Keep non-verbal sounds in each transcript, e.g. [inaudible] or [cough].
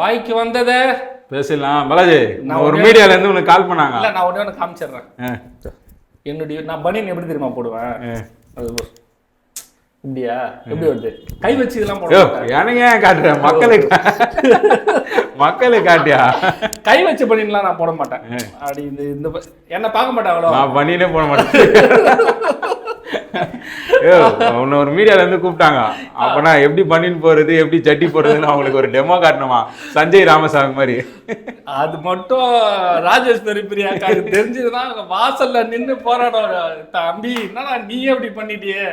வாய்க்கு வந்ததே பேசலாம் பாலாஜி நான் ஒரு மீடியால இருந்து உனக்கு கால் பண்ணாங்க. இல்ல நான் ஒண்ணே ஒன்று காமிச்சிடுறேன். என்னுடைய நான் பனியன் எப்படி தெரியுமா போடுவேன். அது இப்படியா? எப்படி வருது? கை வச்சு இதெல்லாம் யோ, போடுவேன் எனக்கு ஏன் காட்டுற? மக்களுக்கு மக்களுக்கு காட்டியா? கை வச்ச பனியன்லாம் நான் போட மாட்டேன். அப்படி இந்த என்ன பார்க்க மாட்டாங்களோ? நான் பண்ணினே போட மாட்டேன். உன்னை ஒரு மீடியாலேருந்து கூப்பிட்டாங்க. அப்போனா எப்படி பண்ணின்னு போறது எப்படி சட்டி போடுறதுன்னு அவங்களுக்கு ஒரு டெமோ காட்டணுமா? சஞ்சய் ராமசாமி மாதிரி. அது மட்டும் ராஜேஷ் பெரியப்பிரியாக்காக்கு தெரிஞ்சதுதான் வாசல்ல நின்னு போராடுவாங்க தம்பி என்னடா நீ எப்படி பண்ணிட்டியே?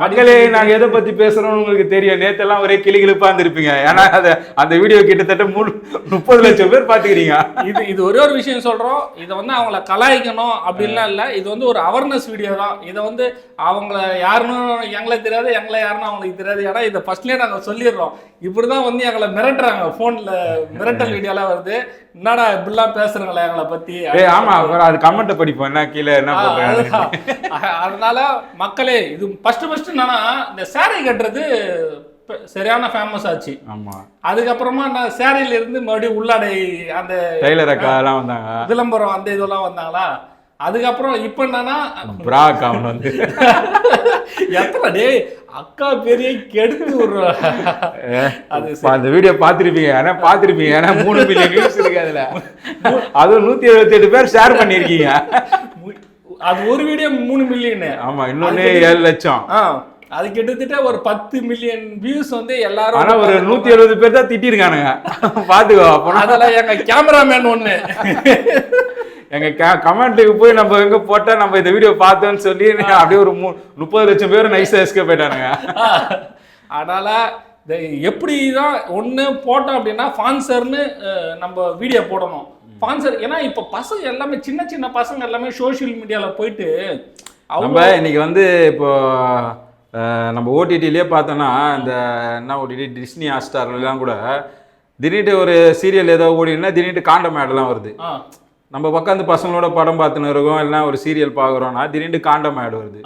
மக்களே நாங்க எதை பத்தி பேசுறோம்னு உங்களுக்கு தெரியும். நேத்தெல்லாம் ஒரே கிளிகிழிப்பா இருந்திருப்பீங்க. ஏன்னா அத அந்த வீடியோ கிட்டத்தட்ட மூணு முப்பது லட்சம் பேர் பாத்துக்கிறீங்க. இது இது ஒரே ஒரு விஷயம் சொல்றோம். இதை வந்து அவங்கள கலாய்க்கணும் அப்படின்லாம் இல்லை. இது வந்து ஒரு அவேர்னஸ் வீடியோ தான். இதை வந்து அவங்கள யாருன்னு எங்களை தெரியாது எங்களை யாருன்னு அவங்களுக்கு தெரியாது. ஏன்னா இதை ஃபர்ஸ்ட்லேயே நாங்கள் சொல்லிடுறோம். இப்படிதான் வந்து எங்களை மிரட்டுறாங்க. ஃபோனில் மிரட்டல் வீடியோலாம் வருது. என்னடா இப்படிலாம் பேசுறாங்களே எங்களை பத்தி? ஆமா அது கமெண்ட்டை படிப்போம். என்ன கீழே என்ன அதனால மக்களே இது ஃபர்ஸ்ட் ஃபர்ஸ்ட் என்னன்னா இந்த saree கட்டுறது சரியான ஃபேமஸ் ஆச்சு. ஆமா. அதுக்கப்புறமா நான் சேரையில இருந்து மறுபடியும் உள்ளாடை அந்த டெய்லர் அக்கா எல்லாம் வந்தாங்க. விளம்பரம் அந்த இதெல்லாம் வந்தாங்களா? அதுக்கப்புறம் இப்போ என்னன்னா பிரா அக்கா ஒண்ணு வந்து. [laughs] எத்தனை டேய் அக்கா பெரிய கெடுத்து இப்ப அந்த வீடியோ பார்த்திருப்பீங்க. ஏன்னா பார்த்திருப்பீங்க. ஏன்னா மூணு மில்லியன் வியூஸ் இருக்கு அதுல. அதுவும் நூத்தி எழுபத்தி எட்டு பேர் ஷேர் பண்ணிருக்கீங்க அது ஒரு வீடியோ மூணு மில்லியனு ஆமா இன்னொன்னு ஏழு லட்சம். அது கிட்டத்தட்ட ஒரு பத்து மில்லியன் வியூஸ் வந்து எல்லாரும் ஆனா ஒரு நூத்தி எழுபது பேர் தான் திட்டிருக்கானுங்க. பாத்துக்கோ அதெல்லாம் எங்க கேமராமேன் ஒண்ணு. எங்க கமெண்ட்டுக்கு போய் நம்ம எங்க போட்டா நம்ம இந்த வீடியோ பார்த்தோம்னு சொல்லி அப்படியே ஒரு முப்பது லட்சம் பேர் நைஸா எஸ்கேப் போயிட்டானுங்க அதனால எப்படி தான் ஒன்று போட்டோம் அப்படின்னா ஃபான்சர்னு நம்ம வீடியோ போடணும். ஃபான்சர் ஏன்னா இப்போ பசங்க எல்லாமே சின்ன சின்ன பசங்க எல்லாமே சோஷியல் மீடியாவில் போயிட்டு நம்ம இன்னைக்கு வந்து இப்போ நம்ம ஓடிடிலேயே பார்த்தோன்னா இந்த என்ன ஓடிடி டிஸ்னி ஹாட்ஸ்டார்லாம் கூட திடீர்னு ஒரு சீரியல் ஏதோ ஓடினா திடீர்னு காண்டம் ஆடெல்லாம் வருது. நம்ம உட்காந்து பசங்களோட படம் பார்த்துன்னு இருக்கோம் இல்லைன்னா ஒரு சீரியல் பார்க்குறோம்னா திடீர்னு காண்டம் ஆட் வருது.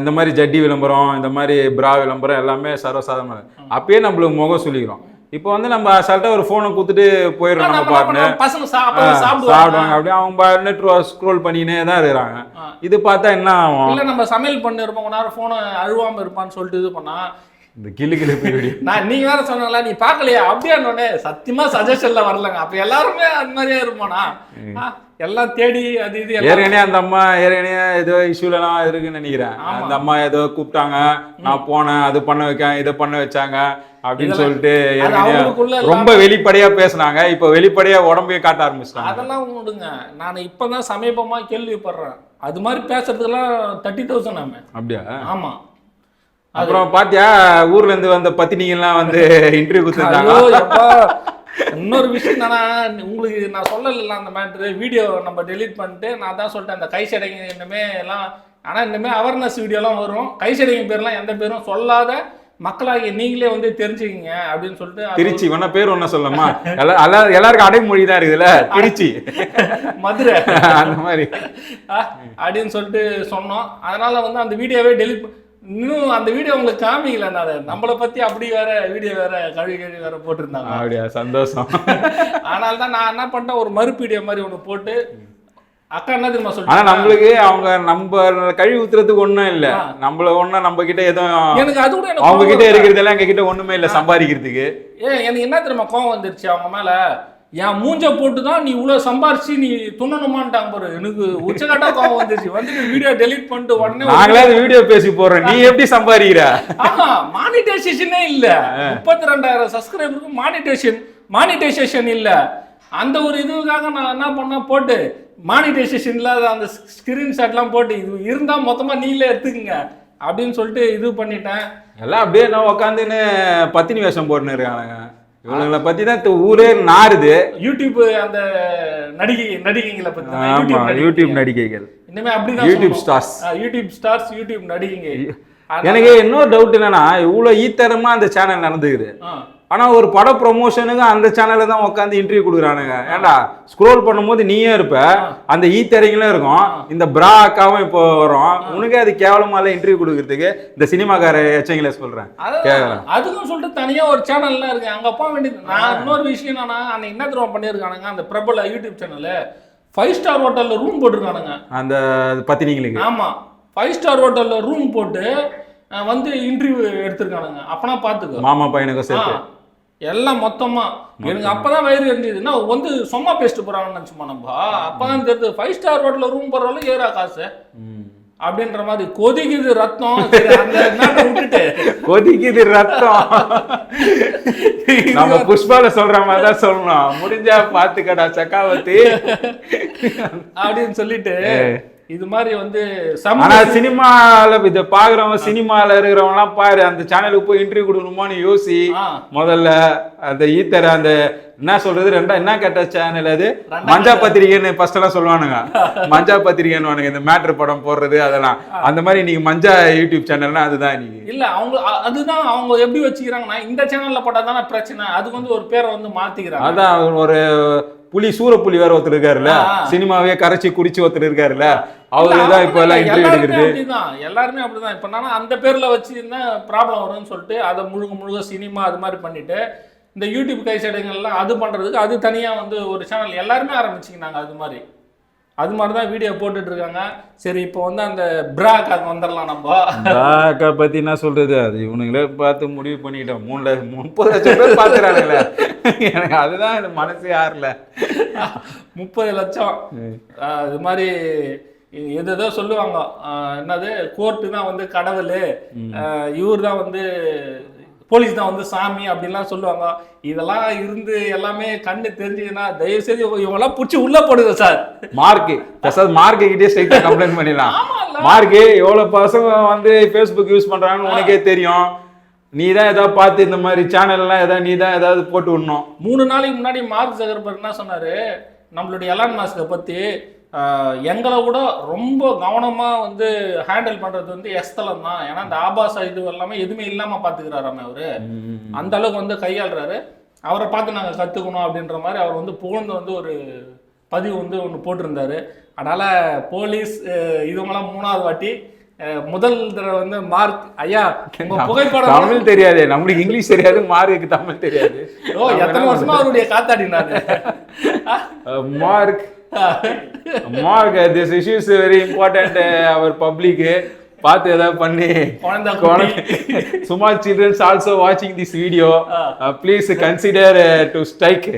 இந்த மாதிரி ஜட்டி விளம்பரம் இந்த மாதிரி பிரா விளம்பரம் எல்லாமே சர்வசாதாரணம் அப்பயே நம்மளுக்கு முகம் சொல்லிக்கிறோம் இப்போ வந்து நம்ம அசால்ட்டாக ஒரு ஃபோனை கொடுத்துட்டு போயிடுறோம் நம்ம பாட்டுன்னு? பசங்க சாப்பிட சாப்பிடுவாங்க. அப்படியே அவங்க பாட்டு ஸ்க்ரோல் பண்ணினே தான் இருக்கிறாங்க. இது பார்த்தா என்ன ஆகும்? இல்ல நம்ம சமையல் பண்ணி இருப்போம் கொஞ்ச நேரம் போனை அழுவாம இருப்பான்னு சொல்லிட்டு இது பண்ணா. இந்த கிளு கிளு வீடியோ நான் நீங்க வேற சொன்னல நீ பார்க்கலையா? அப்படியே உடனே சத்தியமா சஜஷன்ல வரலங்க. அப்ப எல்லாருமே அந்த மாதிரியே இருப்போனா எல்லாம் தேடி அது இது எல்லாம் ஏற்கனவே அந்த அம்மா ஏற்கனவே ஏதோ இஷ்யூலலாம் இருக்குன்னு நினைக்கிறேன். அந்த அம்மா ஏதோ கூப்பிட்டாங்க. நான் போனேன் அது பண்ண வைக்கேன் இதை பண்ண வச்சாங்க அப்படின்னு சொல்லிட்டு அது ரொம்ப வெளிப்படையா பேசுனாங்க. இப்போ வெளிப்படையா உடம்பையே காட்ட ஆரம்பிச்சிட்டாங்க. அதெல்லாம் விடுங்க நான் இப்பதான் சமீபமா கேள்விப்படுறேன். அது மாதிரி பேசுறதுக்கெல்லாம் தேர்ட்டி தௌசண்ட் ஆமே. அப்படியா? ஆமா. அப்புறம் பாத்தியா ஊர்ல இருந்து வந்த பத்தினிங்கெல்லாம் வந்து இன்டர்வியூ கொடுத்துருந்தாங்க. இன்னொரு விஷயம் என்னன்னா உங்களுக்கு நான் சொல்லல அந்த மேட்ரு வீடியோ நம்ம டெலீட் பண்ணிட்டு நான் தான் சொல்லிட்டேன் அந்த கை சடைங்க இனிமே எல்லாம் ஆனா இனிமே அவேர்னஸ் வீடியோலாம் வரும். கை சடைங்க பேர்லாம் எந்த பேரும் சொல்லாத மக்களாகிய நீங்களே வந்து தெரிஞ்சுக்கிங்க அப்படின்னு சொல்லிட்டு திருச்சி வேணா பேர் ஒன்றும் எல்லா- எல்லாருக்கும் அடைமொழி தான் இருக்குதுல்ல திருச்சி. மதுரை. அந்த மாதிரி. அப்படின்னு சொல்லிட்டு சொன்னோம். அதனால வந்து அந்த வீடியோவே டெலிட் இன்னும் அந்த வீடியோ உங்களுக்கு காமிக்கல நான். நம்மளை பத்தி அப்படி வேற வீடியோ வேற கழுவி கழுவி வேற போட்டிருந்தாங்க. அப்படியா? சந்தோஷம். [laughs] தான் நான் என்ன பண்ணிட்டேன்? ஒரு மறுப்பு வீடியோ மாதிரி ஒன்று போட்டு அக்கா என்ன தெரியுமா ஆனா சொல்லிட்டு நம்மளுக்கு அவங்க நம்ம கழுவி ஊத்துறதுக்கு ஒண்ணும் இல்ல. நம்மள ஒண்ணும் நம்ம கிட்ட எதுவும் எனக்கு அது கூட எனக்கு அவங்க கிட்ட. இருக்கிறதெல்லாம் எங்க கிட்ட ஒண்ணுமே இல்ல சம்பாதிக்கிறதுக்கு. ஏன் எனக்கு என்ன தெரியுமா கோவம் வந்துருச்சு அவங்க மேல? என் மூஞ்ச போட்டு தான் நீ இவ்வளவு சம்பாரிச்சு நீ துண்ணணுமான்ட்டாங்க பாரு. எனக்கு உச்சகட்டா கோவம் வந்துருச்சு. வந்துட்டு வீடியோ டெலீட் பண்ணிட்டு உடனே நாங்களே வீடியோ பேசி போடுறோம். நீ எப்படி சம்பாதிக்கிற? ஆமா மானிட்டைசேஷனே இல்ல. முப்பத்தி ரெண்டாயிரம் சப்ஸ்கிரைபருக்கு மானிட்டேஷன் மானிட்டைசேஷன் இல்ல. அந்த ஒரு இதுக்காக நான் என்ன பண்ணேன் போட்டு மானிட்டைசேஷன் இல்லாத அந்த ஸ்கிரீன்ஷாட்லாம் போட்டு இது இருந்தா மொத்தமா நீங்களே எடுத்துக்கங்க அப்படின்னு சொல்லிட்டு இது பண்ணிட்டேன். எல்லாம் அப்படியே நான் உட்காந்துன்னு பத்தினி வேஷம் போட்டுன்னு இருக்கானுங்க. இவனுங்களை பத்தி தான் ஊரே நாறுது. யூடியூப் அந்த நடிகை நடிகைங்களை பத்தி. யூடியூப் நடிகைகள். இனிமே அப்படிதான் YouTube. Stars YouTube stars YouTube நடிகைங்க. எனக்கு இன்னொரு டவுட் என்னன்னா இவ்வளவு ஈத்தரமா அந்த சேனல் நடந்துக்குது. ஆ, ஆனா ஒரு பட ப்ரொமோஷனுக்கு அந்த சேனல்ல தான் உட்காந்து இன்டர்வியூ கொடுக்குறானுங்க. ஏன்டா? ஸ்க்ரோல் பண்ணும்போது நீயே இருப்ப. அந்த ஈ திரைங்களும் இருக்கும். இந்த பிரா அக்காவும் இப்போ வரும். உனக்கே அது கேவலமா இல்ல இன்டர்வியூ கொடுக்கறதுக்கு இந்த சினிமாக்கார எச்சங்களை அதான் கேவலம். அதுக்கும் சொல்லிட்டு தனியா ஒரு சேனல்லாம் இருக்கு. அங்க போக வேண்டியது நான் இன்னொரு விஷயம் என்னன்னா அன்னைக்கு என்ன தெரியுமா பண்ணியிருக்கானுங்க? அந்த பிரபல யூடியூப் சேனலு ஃபைவ் ஸ்டார் ஹோட்டல்ல ரூம் போட்டிருக்கானுங்க. அந்த பத்தினிங்களுக்கு ஆமா. ஃபைவ் ஸ்டார் ஹோட்டல்ல ரூம் போட்டு வந்து இன்டர்வியூ எடுத்திருக்கானுங்க. அப்பனா பாத்துக்கோ. மாமா பையனுக்கும் சேர்த்து. எல்லாம் மொத்தமா. எனக்கு அப்பதான் வயிறு எரிஞ்சதுன்னா வந்து சும்மா பேசிட்டு போறாங்கன்னு நினைச்சுமா நம்ம. அப்பதான் தெரியுது ஃபைவ் ஸ்டார் ஹோட்டல்ல ரூம் போடுறாலும் ஏறா காசு. அப்படின்ற மாதிரி கொதிக்குது ரத்தம். விட்டுட்டு. கொதிக்குது ரத்தம். நம்ம புஷ்பால சொல்ற மாதிரி தான் சொல்லணும். முடிஞ்சா பாத்துக்கடா சக்காவத்தி. அப்படின்னு சொல்லிட்டு இது மாதிரி வந்து ஆனா சினிமால இத பாக்குறவங்க சினிமால இருக்கிறவங்க எல்லாம் பாரு அந்த சேனலுக்கு போய் இன்டர்வியூ கொடுக்கணுமான்னு யோசி. முதல்ல அந்த ஈத்தர அந்த என்ன சொல்றது ரெண்டா என்ன கேட்ட சேனல் அது? மஞ்சா பத்திரிகைன்னு ஃபர்ஸ்ட் எல்லாம் சொல்லுவானுங்க. [laughs] மஞ்சா பத்திரிகைன்னு இந்த மேட்ரு படம் போடுறது அதெல்லாம். அந்த மாதிரி இன்னைக்கு மஞ்சா யூடியூப் சேனல்னா அதுதான் இன்னைக்கு. இல்ல அவங்க அதுதான் அவங்க எப்படி வச்சுக்கிறாங்கன்னா இந்த சேனல்ல போட்டா தானே பிரச்சனை. அதுக்கு வந்து ஒரு பேரை வந்து மாத்திக்கிறாங்க. அதான் ஒரு புலி சூரப்புலி வேற ஒருத்தர் இருக்காருல்ல. சினிமாவே கரைச்சி குடிச்சு ஒருத்தர் இருக்காருல்ல? அவரு தான் இப்ப எல்லாம் இன்டர்வியூ எடுக்கிறது எல்லாருமே அப்படிதான். இப்ப நானும் அந்த பேர்ல வச்சிருந்தா ப்ராப்ளம் வரும்னு சொல்லிட்டு அதை முழுக்க முழுக்க சினிமா அது மாதிரி பண்ணிட்டு இந்த யூடியூப் கை சைடுங்கள்லாம் அது பண்றதுக்கு அது தனியா வந்து ஒரு சேனல் எல்லாருமே ஆரம்பிச்சுக்கினாங்க அது மாதிரி. அது மாதிரி தான் வீடியோ போட்டுட்டு இருக்காங்க சரி இப்போ வந்து அந்த பிராக்காக வந்துடலாம் நம்ம. அக்கா பத்தி என்ன சொல்றது? அது இவனுங்களே பார்த்து முடிவு பண்ணிட்டோம். மூணு லட்சம் முப்பது லட்சம் பேர் பாத்துறானுங்களே எனக்கு அதுதான் எனக்கு மனசே ஆறல. முப்பது லட்சம். இது மாதிரி எது ஏதோ சொல்லுவாங்க என்னது? கோர்ட்டு தான் வந்து கடவுள். இவர் தான் வந்து போலீஸ் தான் வந்து சாமி அப்படின்லாம் சொல்லுவாங்க. இதெல்லாம் இருந்து எல்லாமே கண்ணு தெரிஞ்சதுன்னா தயவு செய்து இவங்கெல்லாம் பிடிச்சி உள்ள போடுங்க சார். மார்க் பெசாத் மார்க் கிட்டே ஸ்ட்ரைட்டா கம்ப்ளைண்ட் பண்ணிடலாம். மார்க் எவ்வளவு பசங்க வந்து ஃபேஸ்புக் யூஸ் பண்றாங்கன்னு உனக்கே தெரியும். நீ தான் ஏதாவது பார்த்து இந்த மாதிரி சேனல்லாம் ஏதாவது நீ தான் ஏதாவது போட்டு விடணும். மூணு நாளைக்கு முன்னாடி மார்க் ஜகர்பர்க் என்ன சொன்னாரு? நம்மளுடைய எலான் மாஸ்கை பத்தி ஆஹ், எங்களை விட ரொம்ப கவனமா வந்து ஹேண்டில் பண்றது வந்து எஸ்தலம் தான். ஏன்னா இந்த ஆபாச இது எல்லாமே எதுவுமே இல்லாம பாத்துக்கிறாராமே அவரு. அந்த அளவுக்கு வந்து கையாளுறாரு. அவரை பார்த்து நாங்கள் கற்றுக்கணும் அப்படின்ற மாதிரி அவர் வந்து புகழ்ந்து வந்து ஒரு பதிவு வந்து ஒன்று போட்டிருந்தாரு. அதனால போலீஸ் இவங்கெல்லாம் மூணாவது வாட்டி முதல் தடவை வந்து மார்க் ஐயா உங்க புகைப்படம் தமிழ் தெரியாது. நம்மளுக்கு இங்கிலீஷ் தெரியாது மார்க்கு தமிழ் தெரியாது. ஓ எத்தனை வருஷமா அவருடைய காத்தாடி நான்? [laughs] Mark. Mark this issue is very important our public பார்த்து ஏதாவது பண்ணி. சும்மா சில்ட்ரன்ஸ் ஆல்சோ வாட்சிங் this video please consider to strike.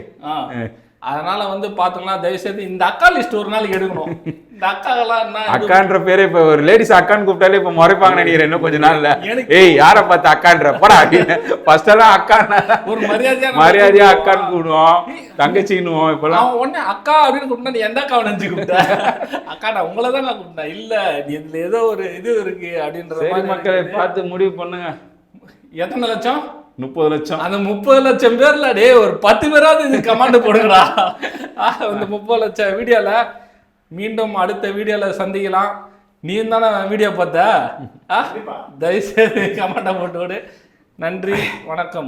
அதனால வந்து பாத்தீங்கன்னா தயவு செய்து இந்த அக்கா லிஸ்ட் ஒரு நாளைக்கு எடுக்கணும். இந்த அக்காவெல்லாம் என்ன அக்கான்ற பேரே இப்ப ஒரு லேடிஸ் அக்கான்னு கூப்பிட்டாலே இப்ப முறைப்பாங்க நினைக்கிறேன் இன்னும் கொஞ்ச நாள்ல. ஏய் யார பார்த்து அக்கான்ற? போடா அப்படின்னு. ஃபர்ஸ்ட் எல்லாம் அக்கான்னா ஒரு மரியாதையான மரியாதையா அக்கான்னு கூப்பிடுவோம். தங்கச்சின்னுவோம் இப்பெல்லாம். அவன் உடனே அக்கா அப்படின்னு கூப்பிட்டா நீ எந்த அக்காவை நினைச்சு கூப்பிட்ட? அக்கா நான் உங்களை தான் நான் கூப்பிட்டேன். இல்ல இதுல ஏதோ ஒரு இது இருக்கு அப்படின்ற மக்களை. பார்த்து முடிவு பண்ணுங்க. எத்தனை லட்சம்? முப்பது லட்சம். அந்த முப்பது லட்சம் பேர்ல டேய் ஒரு பத்து பேராவது இது கமாண்ட் போடுங்கடா. இந்த முப்பது லட்சம் வீடியோல மீண்டும் அடுத்த வீடியோல சந்திக்கலாம். நீ தானே வீடியோ பார்த்த? தயவுசெய்து கமெண்ட்டை போட்டு விடு. நன்றி வணக்கம்.